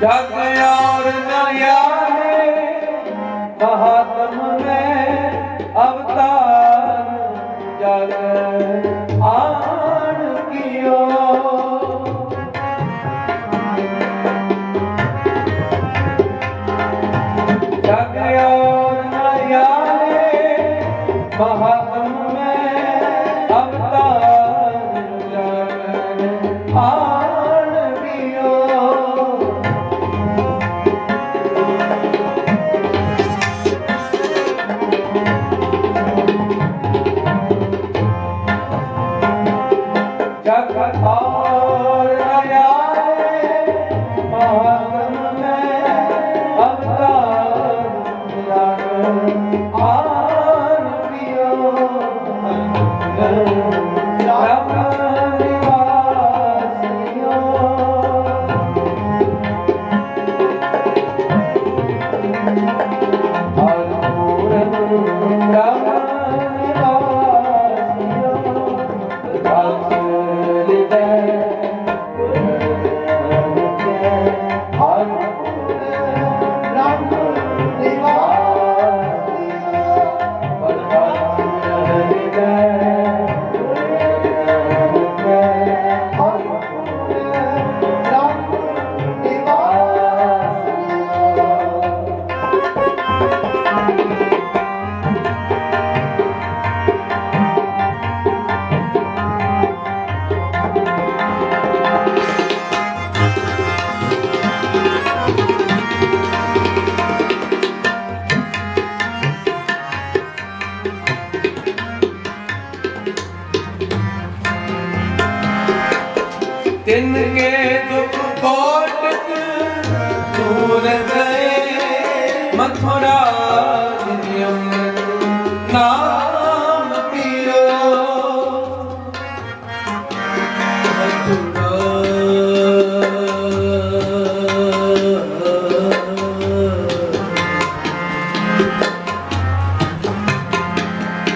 जग और नयाने महात्म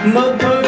ਮਥੁਰਾ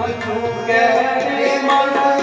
ਮਤ ਚੁਕੇ ਮਨ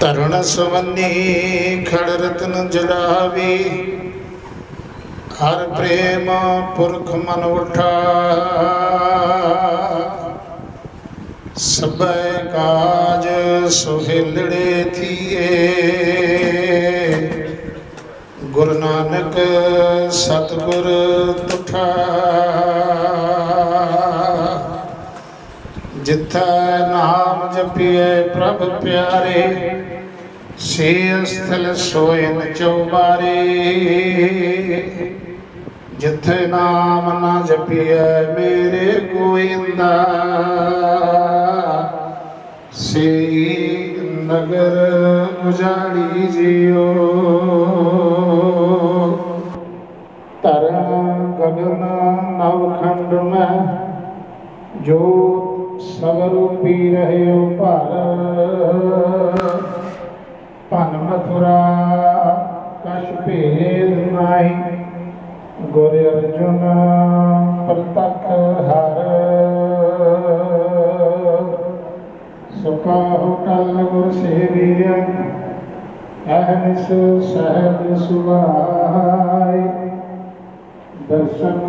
ਧਰਣ ਸਵੰਨੀ ਖੜ ਰਤਨ ਜਲਾਵੇ। ਹਰ ਪ੍ਰੇਮ ਪੁਰਖ ਮਨ ਉਠਾ। ਸਭੈ ਕਾਜ ਸੁਹਿਲੜੇ ਥੀਏ। ਗੁਰੂ ਨਾਨਕ ਸਤਿਗੁਰ ਤੁਠਾ। ਜਿਥੈ ਨਾਮ ਜਪੀਏ ਪ੍ਰਭ ਪਿਆਰੇ ਸੇ ਅਸਥਲ ਸੋਇਨ ਚਉਬਾਰੇ ਜਿੱਥੇ ਨਾਮ ਨਾ ਜਪੀਐ, ਮੇਰੇ ਗੋਇੰਦਾ ਸੇ ਨਗਰ ਉਜਾੜੀ ਜਿਓ। ਧਰਮ ਗਗਨ ਨਵਖੰਡ ਮੈਂ, ਜੋ ਸਵਰੂਪੀ ਰਹਿਓ ਭਰ। ਭਨ ਮਥੁਰਾ, ਕਛ ਭੇਦ ਨਾਹੀ। ਗੁਰ ਅਰਜੁਨ ਪ੍ਰਤਖ ਹਰ। ਸੁਖਾਹੁ ਕਲ ਗੁਰ ਸੇਵੀਆ ਅਹਨਿਸ ਸਹਿਜ ਸੁਭਾਈ ਦਰਸ਼ਨ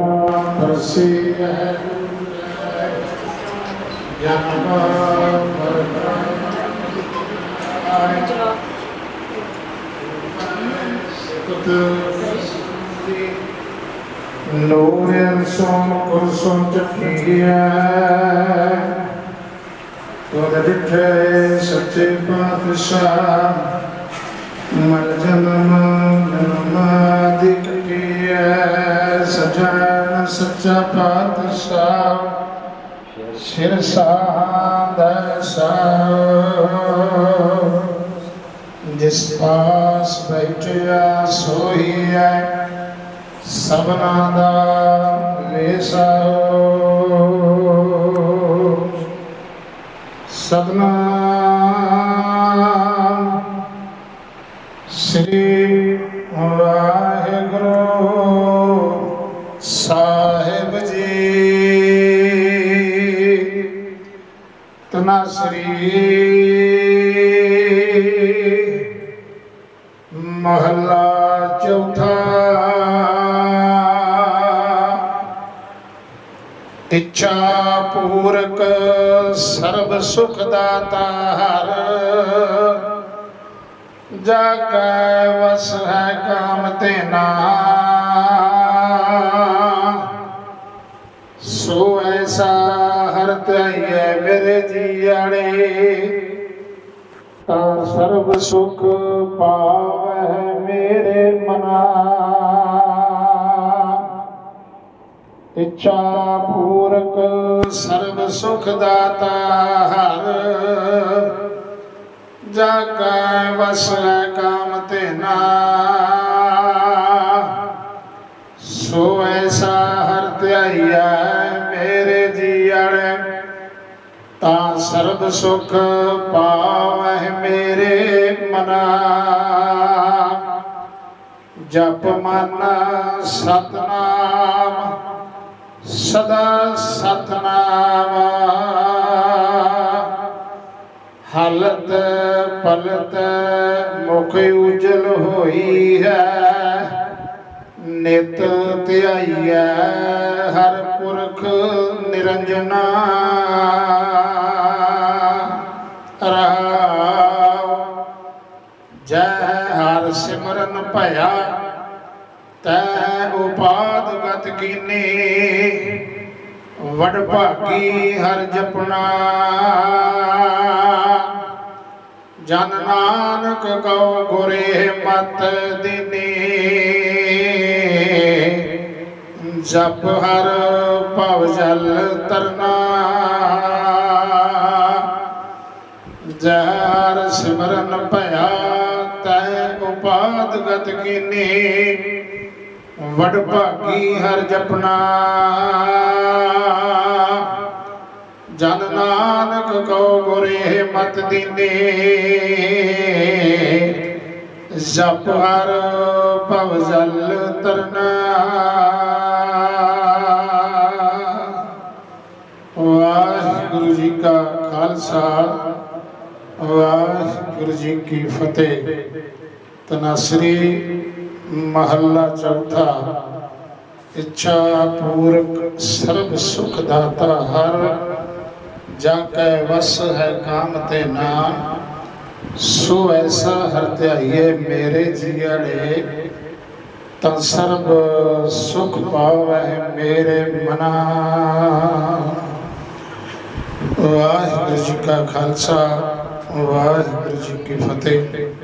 ਪਰਸੀ ਹੈ ਨੂਰ ਸੋਮ ਕੁਰਸੋਂ ਚਖੀਆ ਤੁਧ ਡਿਠੇ ਸੱਚੇ ਪਾਤਸ਼ਾਹ ਮਰ ਜਨਮ ਜਨਮ ਦਿਕ ਸਜਣ ਸੱਚਾ ਪਾਤਸ਼ਾਹ ਸਿਰ ਸਾਧ ਸਾਹਿਬ ਜਿਸ ਪਾਸ ਬੈਠਿਆ ਸੋਈ ਹੈ ਸਭਨਾ ਦਾ ਵੇਸਾ ਸਤਨਾਮ ਸ੍ਰੀ ਵਾਹਿਗੁਰੂ ਸਾਹਿਬ ਜੀ। ਤਨਾਸਰੀ ਮਹੱਲਾ ਇੱਛਾ ਪੂਰਕ ਸਰਬ ਸੁਖ ਦਾਤਾ ਹਰ। ਜਾ ਕੈ ਵਸ ਹੈ ਕਾਮ ਤੇ ਨਾ। ਸੋ ਐਸਾ ਹਰ ਧਿਆਈਐ ਮੇਰੇ ਜੀਆੜੇ ਤਾਂ ਸਰਬ ਸੁਖ ਪਾਵੈ ਮੇਰੇ ਮਨਾ। ਇੱਛਾ ਪੂਰਕ ਸਰਬ ਸੁਖ ਦਾਤਾ ਹਰ। ਜਾ ਕੈ ਵਸ ਹੈ ਕਾਮ ਤੇ ਨਾ ਸੋ ਐਸਾ ਹਰ ਧਿਆਈਐ ਮੇਰੇ ਜੀਅੜ। ਤਾਂ ਸਰਬ ਸੁਖ ਪਾਵਹਿ ਮੇਰੇ ਮਨਾ। ਜਪ ਮਨ ਸਤਨਾਮ ਸਦਾ ਸਤਨਾਮ। ਹਲਤ ਪਲਤ ਮੁਖ ਉਜਲ ਹੋਈ ਹੈ। ਨਿਤ ਧਿਆਈਐ ਹਰ ਪੁਰਖ ਨਿਰੰਜਨਾ। ਰਹਾਉ ਜੈ ਹਰ ਸਿਮਰਨ ਭਇਆ, ਤੈ ਉਪਾਦ ਗਤ ਕੀਨੀ। ਵਡ ਭਾਗੀ ਹਰ ਜਪਣਾ। ਜਨ ਨਾਨਕ ਕਉ ਗੁਰੇ ਮਤ ਦਿਨੇ। ਜਪ ਹਰ ਭਵ ਜਲ ਤਰਨਾ। ਜਹਰ ਸਿਮਰਨ ਭਇਆ ਤੈ ਉਪਾਦ ਗਤ ਕੀਨੀ। ਵਡ ਭਾਗੀ ਹਰ ਜਪਨਾ। ਜਨ ਨਾਨਕ ਕਉ ਗੁਰੇ ਮਤ ਦੀਨੇ। ਜਪ ਹਰ ਭਵ ਜਲ ਤਰਨਾ ਵਾਹਿਗੁਰੂ ਜੀ ਕਾ ਖਾਲਸਾ, ਵਾਹਿਗੁਰੂ ਜੀ ਕੀ ਫਤਿਹ। ਤਨਾਸਰੀ ਮਹੱਲਾ ਚੌਥਾ, ਇੱਛਾ ਪੂਰਕ ਸਰਬ ਸੁਖ ਦਾਤਾ ਹਰ, ਜਾ ਕੈ ਵਸ ਹੈ ਕਾਮ ਤੇ ਨਾਮ, ਸੋ ਐਸਾ ਹਰ ਧਿਆਈਏ ਮੇਰੇ ਜੀੜੇ ਤਾਂ ਸਰਬ ਸੁਖ ਪਾਵੈ ਮੇਰੇ ਮਨਾ। ਵਾਹਿਗੁਰੂ ਜੀ ਕਾ ਖਾਲਸਾ, ਵਾਹਿਗੁਰੂ ਜੀ ਕੀ ਫਤਿਹ।